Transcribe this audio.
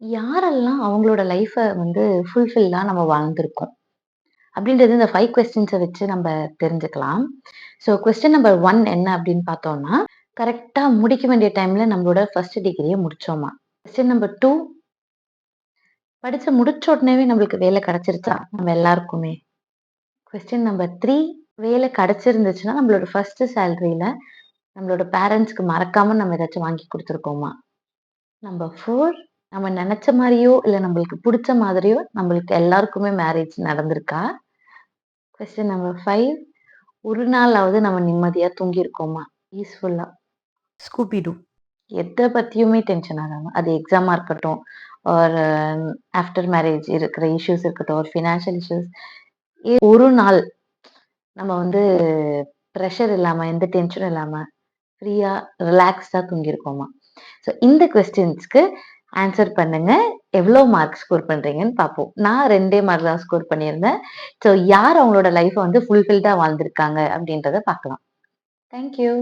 யாரெல்லாம் அவங்களோட லைஃப வந்து ஃபுல்ஃபில்லா நம்ம வாழ்ந்திருக்கோம்? அப்படின்றது இந்த 5 கொஸ்டின்ஸ வச்சு நம்ம தெரிஞ்சுக்கலாம். ஸோ கொஸ்டின் நம்பர் 1 என்ன அப்படின்னு பார்த்தோம்னா, கரெக்ட்டா முடிக்க வேண்டிய டைம்ல நம்மளோட ஃபர்ஸ்ட் டிகிரிய முடிச்சோமா? கொஸ்டின் நம்பர் 2 படிச்சு முடிச்ச உடனேவே நம்மளுக்கு வேலை கிடைச்சிருச்சா? நம்ம எல்லாருக்குமே. கொஸ்டின் நம்பர் 3 வேலை கிடைச்சிருந்துச்சுன்னா, நம்மளோட ஃபர்ஸ்ட் சேலரியில நம்மளோட பேரண்ட்ஸ்க்கு மறக்காம நம்ம ஏதாச்சும் வாங்கி குடுத்துருக்கோமா? நம்பர் 4 நம்ம நெனச்ச மாரியோ, இல்ல நம்மளுக்கு புடிச்ச மாதிரியோ நம்மளுக்கு எல்லாருக்குமே மேரேஜ் நடந்திருக்கா? கொஸ்டின் நம்பர் 5 ஒரு நாளாவது நம்ம நிம்மதியா தூங்கியிருக்கோமா? பீஸ்ஃபுல்லா. Scooby Doo. எத பத்தியுமே டென்ஷன் ஆகாம. அது எக்ஸாமா இருக்கட்டும், ஆர் ஆஃப்டர் மேரேஜ் இருக்கிற இஷ்யூஸ் இருக்கட்டும், ஒரு ஃபினான்ஷியல் இஷ்யூஸ். ஒரு நாள் நம்ம வந்து பிரஷர் இல்லாம, எந்த டென்ஷனும் இல்லாம, ஃப்ரீயா, ரிலாக்ஸ்டா தூங்கியிருக்கோமா? ஸோ இந்த கொஸ்டின்ஸ்க்கு ஆன்சர் பண்ணுங்க. எவ்வளோ மார்க் ஸ்கோர் பண்றீங்கன்னு பார்ப்போம். நான் ரெண்டே மார்க் தான் ஸ்கோர் பண்ணியிருந்தேன். ஸோ யார் அவங்களோட லைஃப்பை வந்து ஃபுல்ஃபில்டா வாழ்ந்திருக்காங்க அப்படின்றத பார்க்கலாம். Thank you.